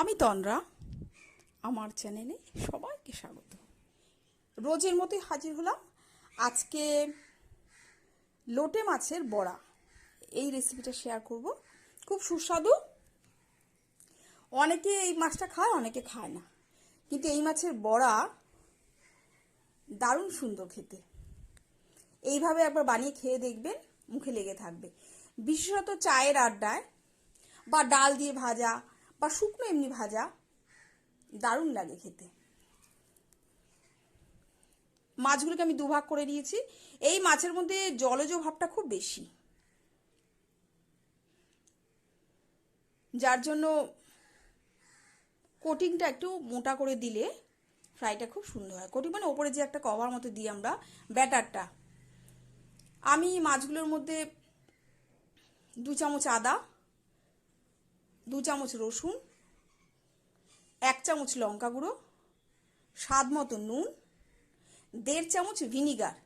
আমি তন্দ্রা, আমার চ্যানেলে সবাইকে স্বাগত। রোজের মতোই হাজির হলাম। আজকে লোটে মাছের বড়া, এই রেসিপিটা শেয়ার করব। খুব সুস্বাদু। অনেকে এই মাছটা খায়, অনেকে খায় না। কিন্তু এই মাছের বড়া দারুণ সুন্দর খেতে। এইভাবে একবার বানিয়ে খেয়ে দেখবেন, মুখে লেগে থাকবে। বিশেষত চায়ের আড্ডায় বা ডাল দিয়ে ভাজা বা শুকনো এমনি ভাজা, দারুণ লাগে খেতে। মাছগুলোকে আমি দুভাগ করে নিয়েছি। এই মাছের মধ্যে জলজ ভাবটা খুব বেশি। যার জন্য কোটিংটা একটু মোটা করে দিলে ফ্রাইটা খুব সুন্দর হয়। কোটিং মানে ওপরে যে একটা কভার মতো দিই আমরা, ব্যাটারটা। আমি মাছগুলোর মধ্যে দু চামচ আদা দু চামচ রসুন, এক চামচ লঙ্কা গুঁড়ো, স্বাদ মতো নুন, দেড় চামচ ভিনিগার।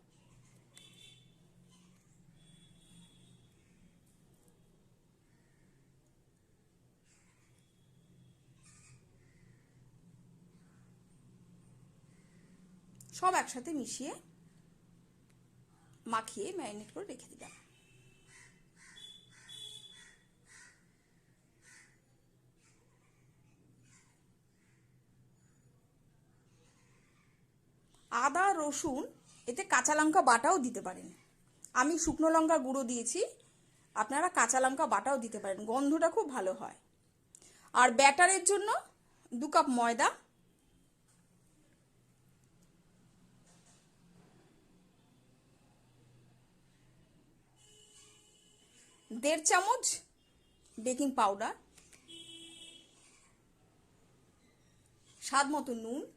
সব একসাথে মিশিয়ে মাখিয়ে ম্যারিনেট করে রেখে দিলাম। আদা, রসুন, এতে কাঁচা লঙ্কা বাটাও দিতে পারেন। আমি শুকনো লঙ্কা গুঁড়ো দিয়েছি। আপনারা কাঁচা লঙ্কা বাটাও দিতে পারেন। গন্ধটা খুব ভালো হয়। আর ব্যাটারের জন্য দু কাপ ময়দা। দেড় চামচ বেকিং পাউডার। স্বাদ মতো নুন।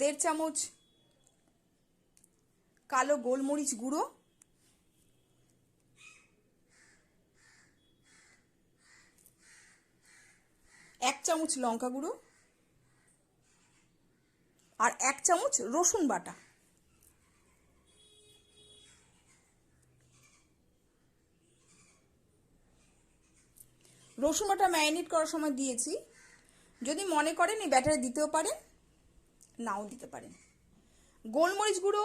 দেড় চামচ কালো গোলমরিচ গুঁড়ো, এক চামচ লঙ্কা গুঁড়ো আর এক চামচ রসুন বাটা। রসুন বাটা ম্যারিনেট করার সময় দিয়েছি। যদি মনে করেন এই ব্যাটারে দিতেও পারেন। নাও দিতে পারেন। গোলমরিচ গুঁড়ো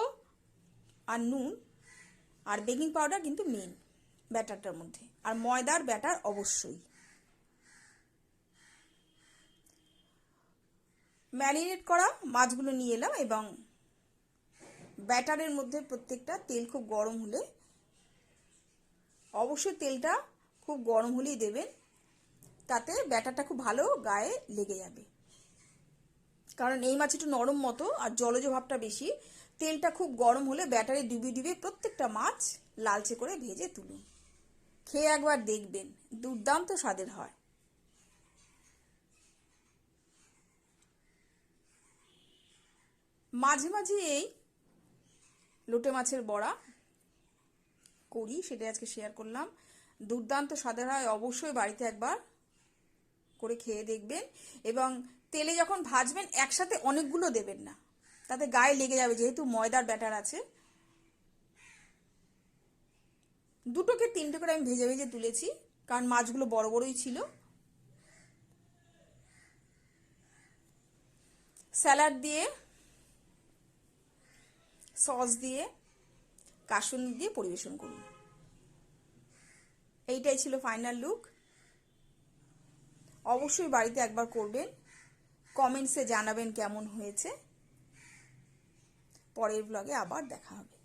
আর নুন আর বেকিং পাউডার কিন্তু মেন ব্যাটারটার মধ্যে। আর ময়দার ব্যাটার অবশ্যই। ম্যারিনেট করা মাছগুলো নিয়ে এলাম এবং ব্যাটারের মধ্যে প্রত্যেকটা তেল খুব গরম হলে অবশ্যই তেলটা খুব গরম হলেই দেবেন, তাতে ব্যাটারটা খুব ভালো গায়ে লেগে যাবে। কারণ এই মাছ একটু নরম মতো আর জলজ ভাবটা বেশি। তেলটা খুব গরম হলে ব্যাটারে ডুবি ডুবি প্রত্যেকটা মাছ লালচে করে ভেজে তুলুন। খেয়ে একবার দেখবেন, দুর্দান্ত স্বাদের হয়। মাঝে মাঝে এই লোটে মাছের বড়া করি সেটা আজকে শেয়ার করলাম। দুর্দান্ত স্বাদের হয়, অবশ্যই বাড়িতে একবার করে খেয়ে দেখবেন এবং তেলে যখন ভাজবেন, একসাথে অনেকগুলো দেবেন না। তাতে গায়ে লেগে যাবে, যেহেতু ময়দার ব্যাটার আছে। দুটোকে তিনটে করে আমি ভেজে ভেজে তুলেছি, কারণ মাছগুলো বড় বড়ই ছিল। স্যালাড দিয়ে, সস দিয়ে, কাসুন্দি দিয়ে পরিবেশন করুন। এইটাই ছিল ফাইনাল লুক। অবশ্যই বাড়িতে একবার করবেন। কমেন্টসে জানাবেন কেমন হয়েছে। পরের ব্লগে আবার দেখা হবে।